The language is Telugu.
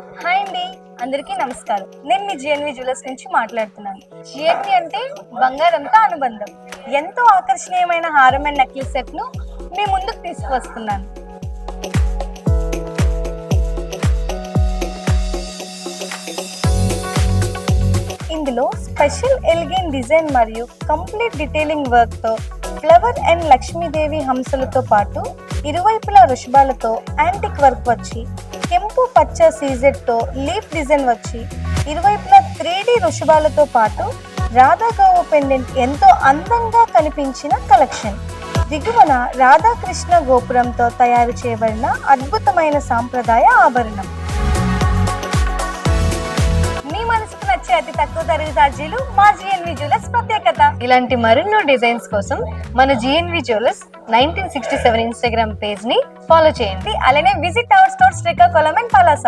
హాయ్ అండి. అందరికీ నమస్కారం. నేను మీ జిఎన్వి జ్యువెలర్స్ నుంచి మాట్లాడుతున్నాను. జిఎన్వి అంటే బంగారంతో అనుబంధం. ఎంతో ఆకర్షణీయమైన హారం అండ్ నెక్లెస్ సెట్ను మీ ముందుకు తీసుకువస్తున్నాను. ఇందులో స్పెషల్ ఎలిగెన్ డిజైన్ మరియు కంప్లీట్ డిటైలింగ్ వర్క్తో ఫ్లవర్ అండ్ లక్ష్మీదేవి హంసలతో పాటు ఇరువైపులా వృషభాలతో యాంటిక్ వర్క్ వచ్చి కెంపు పచ్చ సీజెట్తో లీఫ్ డిజైన్ వచ్చి ఇరువైపులా త్రీ డి వృషభాలతో పాటు రాధాగౌవ పెండెంట్ ఎంతో అందంగా కనిపించిన కలెక్షన్. దిగువన రాధాకృష్ణ గోపురంతో తయారు చేయబడిన అద్భుతమైన సాంప్రదాయ ఆభరణం. మనసుకు అతి తక్కువ ధర ఛార్జీలు మా జిఎన్వి జ్యువెలర్స్ ప్రత్యేకత. ఇలాంటి మరెన్నో డిజైన్స్ కోసం మన GNV jewellers nineteen sixty seven Instagram పేజ్ని follow చేయండి. అలానే visit our store Srikakulam and Palasa.